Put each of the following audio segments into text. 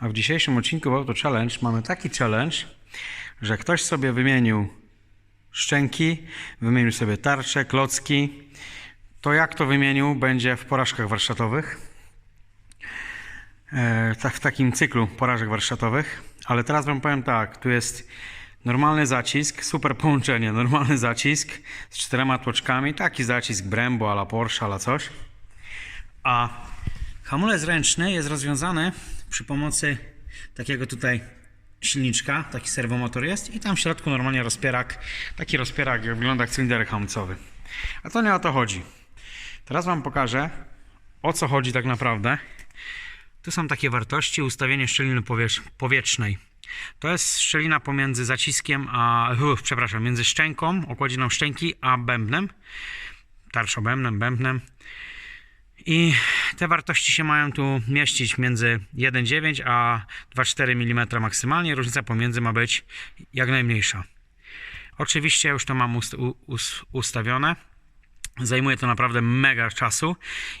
A w dzisiejszym odcinku Auto Challenge mamy taki challenge, że ktoś sobie wymienił szczęki, wymienił sobie tarcze, klocki. To jak to wymienił będzie w porażkach warsztatowych. E, w takim cyklu porażek warsztatowych. Ale teraz wam powiem tak, tu jest normalny zacisk, super połączenie, normalny zacisk z czterema tłoczkami, taki zacisk Brembo, ala Porsche, ala coś. A hamulec ręczny jest rozwiązany przy pomocy takiego tutaj silniczka, taki serwomotor jest i tam w środku normalnie rozpierak, taki rozpierak jak wygląda jak cylinder hamulcowy. A to nie o to chodzi. Teraz Wam pokażę o co chodzi tak naprawdę. Tu są takie wartości, ustawienie szczeliny powietrz- powietrznej. To jest szczelina pomiędzy zaciskiem a, przepraszam, między szczęką, okładziną szczęki a bębnem, tarczobębnem, bębnem. I te wartości się mają tu mieścić między 1,9 a 2,4 mm maksymalnie. Różnica pomiędzy ma być jak najmniejsza. Oczywiście już to mam ust- ustawione. Zajmuje to naprawdę mega czasu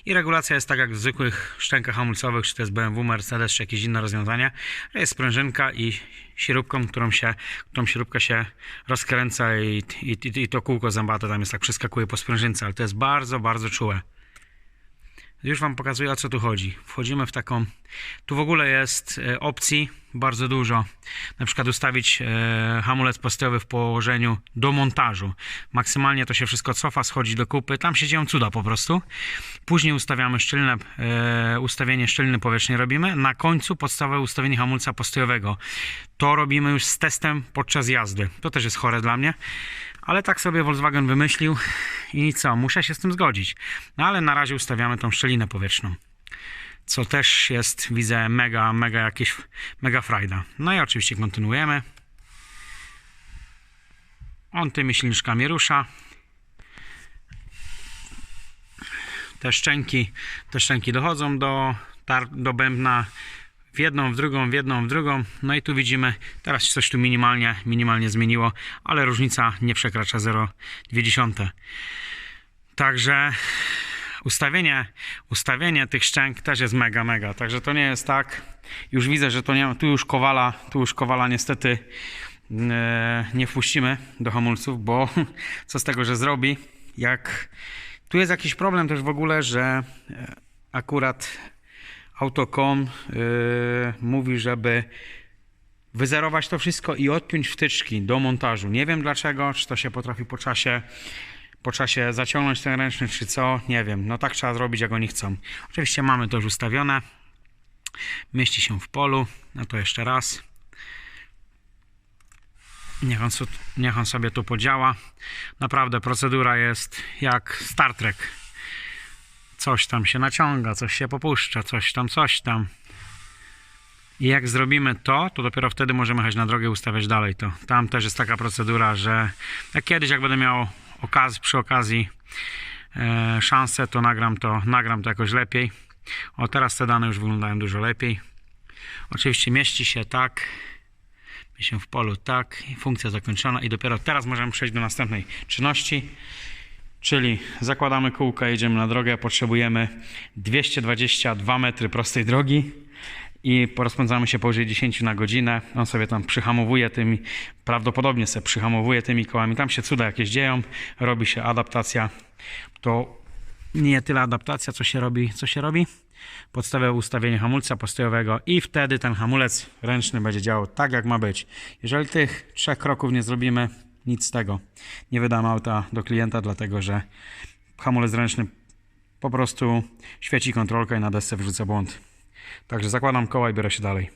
i regulacja jest tak jak w zwykłych szczękach hamulcowych, czy to jest BMW, Mercedes, czy jakieś inne rozwiązania, jest sprężynka i śrubką, którą się, którą śrubka się rozkręca i, i, i to kółko zębate tam jest tak przeskakuje po sprężynce, ale to jest bardzo, bardzo czułe. Już Wam pokazuję o co tu chodzi. Wchodzimy w taką. Tu w ogóle jest e, opcji bardzo dużo. Na przykład ustawić e, hamulec postojowy w położeniu do montażu. Maksymalnie to się wszystko cofa, schodzi do kupy. Tam się dzieją cuda po prostu. Później ustawiamy szczelinę, e, ustawienie szczeliny powietrznej robimy. Na końcu podstawowe ustawienie hamulca postojowego. To robimy już z testem podczas jazdy. To też jest chore dla mnie. Ale tak sobie Volkswagen wymyślił i co, muszę się z tym zgodzić. No ale na razie ustawiamy tą szczelinę powietrzną. Co też jest, widzę, mega, mega jakieś, mega frajda. No i oczywiście kontynuujemy. On tymi silniczkami rusza. Te szczęki, te szczęki dochodzą do, do bębna w jedną, w drugą, w jedną, w drugą. No i tu widzimy, teraz coś tu minimalnie, minimalnie zmieniło, ale różnica nie przekracza 0,2. Także ustawienie, ustawienie tych szczęk też jest mega, mega. Także to nie jest tak. Już widzę, że to nie, tu już kowala, tu już kowala niestety e, nie wpuścimy do hamulców, bo co z tego, że zrobi, jak tu jest jakiś problem też w ogóle, że e, akurat Autocom yy, mówi, żeby wyzerować to wszystko i odpiąć wtyczki do montażu. Nie wiem dlaczego, czy to się potrafi po czasie, po czasie zaciągnąć ten ręczny, czy co, nie wiem. No tak trzeba zrobić, jak oni chcą. Oczywiście mamy to już ustawione. Mieści się w polu. No to jeszcze raz. Niech on, niech on sobie tu podziała. Naprawdę procedura jest jak Star Trek coś tam się naciąga, coś się popuszcza, coś tam, coś tam. I jak zrobimy to, to dopiero wtedy możemy jechać na drogę ustawiać dalej to. Tam też jest taka procedura, że jak kiedyś, jak będę miał okaz, przy okazji e, szansę, to nagram to, nagram to jakoś lepiej. O, teraz te dane już wyglądają dużo lepiej. Oczywiście mieści się tak, mieści się w polu tak, funkcja zakończona i dopiero teraz możemy przejść do następnej czynności. Czyli zakładamy kółka, jedziemy na drogę, potrzebujemy 222 metry prostej drogi i rozpędzamy się powyżej 10 na godzinę. On sobie tam przyhamowuje tymi, prawdopodobnie sobie przyhamowuje tymi kołami. Tam się cuda jakieś dzieją, robi się adaptacja. To nie tyle adaptacja, co się robi, co się robi. Podstawowe ustawienie hamulca postojowego i wtedy ten hamulec ręczny będzie działał tak, jak ma być. Jeżeli tych trzech kroków nie zrobimy, nic z tego. Nie wydam auta do klienta, dlatego że hamulec ręczny po prostu świeci kontrolkę i na desce wrzuca błąd. Także zakładam koła i biorę się dalej.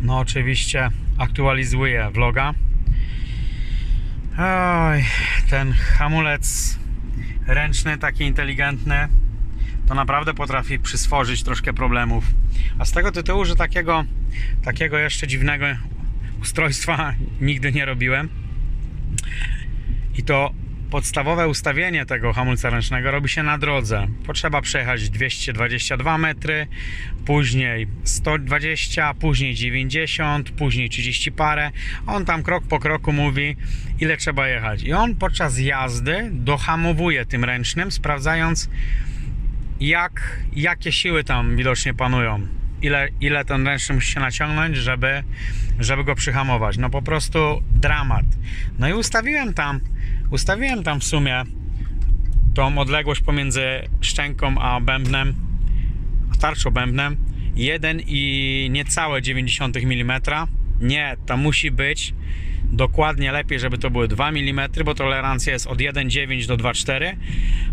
No oczywiście aktualizuję vloga. Oj, ten hamulec ręczny, taki inteligentny, to naprawdę potrafi przyswożyć troszkę problemów. A z tego tytułu, że takiego, takiego jeszcze dziwnego ustrojstwa nigdy nie robiłem. I to podstawowe ustawienie tego hamulca ręcznego robi się na drodze. Potrzeba przejechać 222 metry, później 120, później 90, później 30 parę. On tam krok po kroku mówi, ile trzeba jechać. I on podczas jazdy dohamowuje tym ręcznym, sprawdzając, jak, jakie siły tam widocznie panują. Ile, ile ten ręczny musi się naciągnąć, żeby, żeby go przyhamować. No po prostu dramat. No i ustawiłem tam, ustawiłem tam w sumie tą odległość pomiędzy szczęką a bębnem, a tarczą bębnem 1 i niecałe 90 mm. Nie, to musi być dokładnie lepiej, żeby to były 2 mm, bo tolerancja jest od 1,9 do 2,4,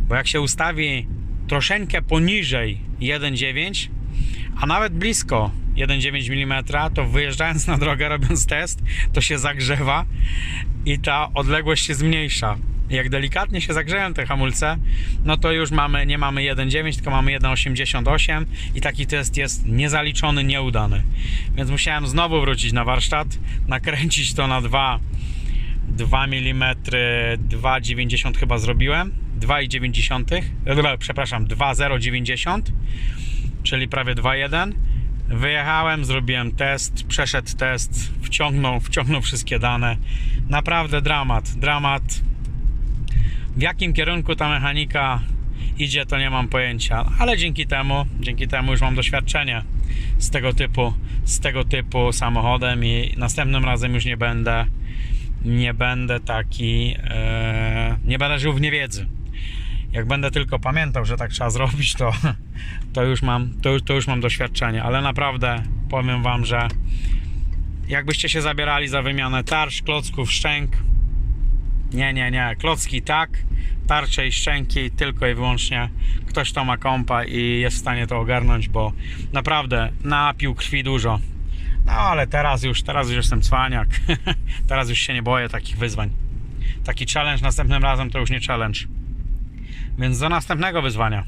bo jak się ustawi troszeczkę poniżej 1,9, a nawet blisko 1,9 mm, to wyjeżdżając na drogę, robiąc test, to się zagrzewa i ta odległość się zmniejsza. Jak delikatnie się zagrzeją te hamulce, no to już mamy, nie mamy 1,9, tylko mamy 1,88 i taki test jest niezaliczony, nieudany. Więc musiałem znowu wrócić na warsztat, nakręcić to na 2 2 mm, 2,90 chyba zrobiłem, 2,90, e, przepraszam, 2,090, czyli prawie 2,1. Wyjechałem, zrobiłem test, przeszedł test, wciągnął, wciągnął wszystkie dane. Naprawdę dramat, dramat. W jakim kierunku ta mechanika idzie, to nie mam pojęcia, ale dzięki temu, dzięki temu już mam doświadczenie z tego typu, z tego typu samochodem i następnym razem już nie będę nie będę taki e, nie będę żył w niewiedzy. Jak będę tylko pamiętał, że tak trzeba zrobić, to, to, już mam, to, już- to już mam doświadczenie, ale naprawdę powiem wam, że jakbyście się zabierali za wymianę tarcz, klocków, szczęk, nie, nie, nie. Klocki tak, tarcze i szczęki tylko i wyłącznie ktoś to ma kompa i jest w stanie to ogarnąć, bo naprawdę napił krwi dużo. No ale teraz już, teraz już jestem cwaniak. teraz już się nie boję takich wyzwań. Taki challenge następnym razem to już nie challenge. Więc do następnego wyzwania.